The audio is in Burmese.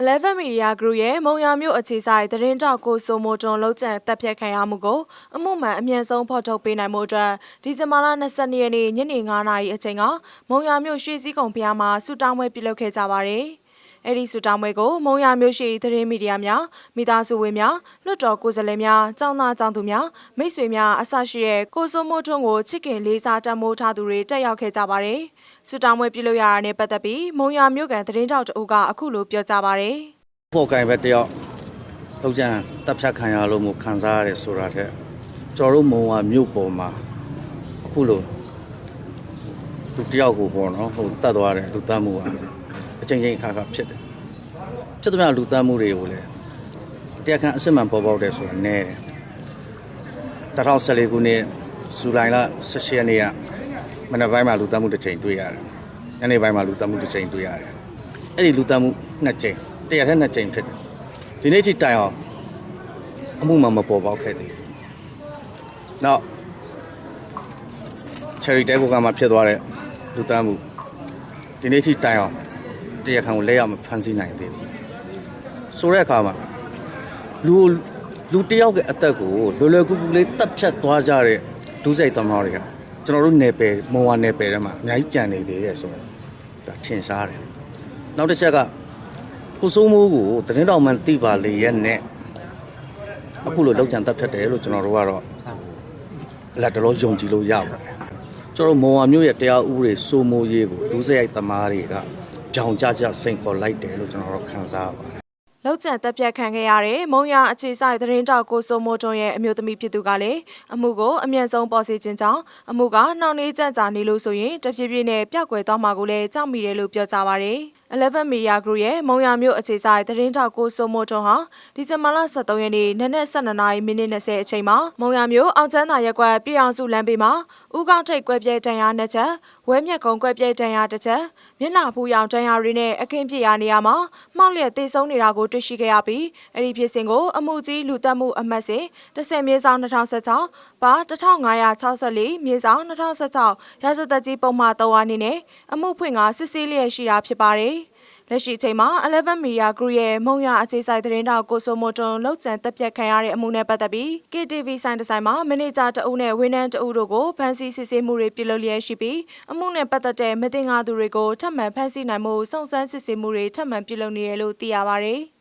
11 Media Group ရဲ့မုံရမြို့အခြေဆိုင်သတင်းတောက်ကိုစိုးမိုးတွန်လောက်ကျန်တပ်ဖြတ်ခံရမှုကိုအမှုမှန်အမြန်ဆုံးဖော်ထုတ်ပေးနိုင်မှုအတွက်ဒီဇင်ဘာလ22ရက်နေ့ညနေ9:00နာရီအချိန်ကမုံရမြို့ရွှေစည်းကုံဖျားမှာစုတောင်းပွဲပြုလုပ်ခဲ့ကြပါတယ်။ အဲ့ဒီစုတောင်းပွဲကိုမုံရမြို့ရှိသတင်းမီဒီယာများမိသားစုဝင်များလွှတ်တော်ကိုယ်စားလှယ်များចောင်းသားចောင်းသူများမိတ်ဆွေများအဆရှိတဲ့ကိုစိုးမိုးထွန်းကိုချစ်ခင်လေးစားတမ်းမိုးထားသူတွေတက်ရောက်ခဲ့ကြပါတယ်။စုတောင်းပွဲပြုလုပ်ရတာနဲ့ပတ်သက်ပြီးမုံရမြို့ကန်သတင်းတောက်တအုပ်ကအခုလိုပြောကြားပါတယ်။ဖော်ကိုင်ပဲတယောက်လောက်ကျန်တပ်ဖြတ်ခံရလို့မို့ခံစားရတယ်ဆိုတာထက်ကျွန်တော်တို့မုံဝါမြို့ပေါ်မှာအခုလိုသူတယောက်ကိုပေါ့နော်ဟိုတတ်သွားတယ်လူတတ်မှုက အချိန်ချင်းအခါခါဖြစ်တယ်ဖြစ်သမျှလူတတ်မှုတွေကိုလည်းတရားခံအစစ်မှန်ပေါ်ပေါက်တယ်ဆိုတာနဲတယ်2014ခုနှစ်ဇူလိုင်လ18ရက်နေ့ကမနက်ပိုင်းမှာလူတတ်မှုတစ်ချိန်တွေ့ရတယ်ညနေပိုင်းမှာလူတတ်မှုတစ်ချိန်တွေ့ရတယ်အဲ့ဒီလူတတ်မှုနှစ်ချိန်တရားထက်နှစ်ချိန်ဖြစ်တယ်ဒီနေ့ထိတိုင်အောင်အမှုမှမပေါ်ပေါက်ခဲ့သေးဘူးနောက် cherry တဲကိုကမှဖြစ်သွားတဲ့လူတတ်မှုဒီနေ့ထိတိုင်အောင် တရားခံကိုလက်ရမဖမ်းဆီးနိုင်သေးဘူးဆိုတဲ့အခါမှာလူလူတယောက်ရဲ့အသက်ကိုလွယ်လွယ်ကူကူလေးတပ်ဖြတ်သွားကြတဲ့ဒုစရိုက်သမားတွေကကျွန်တော်တို့နယ်ပယ်မုံဝါနယ်ပယ်ထဲမှာအများကြီးကြံနေသေးရဲ့ဆိုတော့ဒါထင်ရှားတယ်နောက်တစ်ချက်ကကိုစိုးမိုးကိုသတင်းတော်မှန်သိပါလေရဲ့နဲ့အခုလိုလောက်ကြံတပ်ဖြတ်တယ်လို့ကျွန်တော်တို့ကတော့လက်တော်ယုံကြည်လို့ရပါတယ်ကျွန်တော်တို့မုံဝါမျိုးရဲ့တရားဥပဒေစိုးမိုးရေးကိုဒုစရိုက်သမားတွေက ကြောင်ကြကြစိန်ခေါ်လိုက်တယ်လို့ကျွန်တော်တို့ခံစားရပါတယ်လောက်ကျန်တပ်ပြတ်ခံခဲ့ရတဲ့မုံရအခြေဆိုင်သတင်းတောက်ကိုစိုးမိုးထွန်းရဲ့အမျိုးသမီးဖြစ်သူကလည်းအမှုကိုအမြန်ဆုံးပေါ်စီခြင်းကြောင့်အမှုကနှောင့်နှေးကြန့်ကြာနေလို့ဆိုရင်တဖြည်းဖြည်းနဲ့ပျောက်ကွယ်သွားမှာကိုလည်းကြောက်မိတယ်လို့ပြောကြပါဗျ။11 Media Group ရဲ့မုံရမြို့အခြေဆိုင်သတင်းတောက်ကိုစိုးမိုးထွန်းဟာဒီဇင်ဘာလ23ရက်နေ့နနက်12နာရီမိနစ်20အချိန်မှာမုံရမြို့အောင်ချမ်းသာရက်ကွက်ပြည်အောင်စုလမ်းဘေးမှာဦးကောင်းထိတ်ကွဲပြဲတန်ရာနှစ်ချက် ဝဲမြက်ကုံကွဲပြဲတန်ရာတစ်ချက်မျက်နှာဖူးရောင်တန်ရာတွေနဲ့အခင်းပြရာနေရာမှာမှောက်လျက်သေဆုံးနေတာကိုတွေ့ရှိခဲ့ရပြီးအဲ့ဒီဖြစ်စဉ်ကိုအမှုကြီးလူတက်မှုအမှတ်စဉ်10မြေဆောင်2016ပါ1564မြေဆောင်2016ရာဇသက်ကြီးပုံမှန်3အနေနဲ့အမှုဖွင့်ကစစ်ဆေးလျက်ရှိတာဖြစ်ပါတယ် လက်ရှိအချိန်မှာ 11 Media Group ရဲ့မုံရအခြေစိုက်သတင်းတောက်ကိုစိုးမိုးတွန်လောက်ကျန်တက်ပြတ်ခံရတဲ့အမှုနဲ့ပတ်သက်ပြီး KTV ဆိုင်တစ်ဆိုင်မှာမန်နေဂျာတအုပ်နဲ့ဝန်ထမ်းတအုပ်တို့ကိုဖမ်းဆီးစစ်ဆေးမှုတွေပြုလုပ်လျက်ရှိပြီးအမှုနဲ့ပတ်သက်တဲ့မတင်ငါသူတွေကိုထပ်မံဖမ်းဆီးနိုင်မှုစုံစမ်းစစ်ဆေးမှုတွေထပ်မံပြုလုပ်နေတယ်လို့သိရပါဗျ။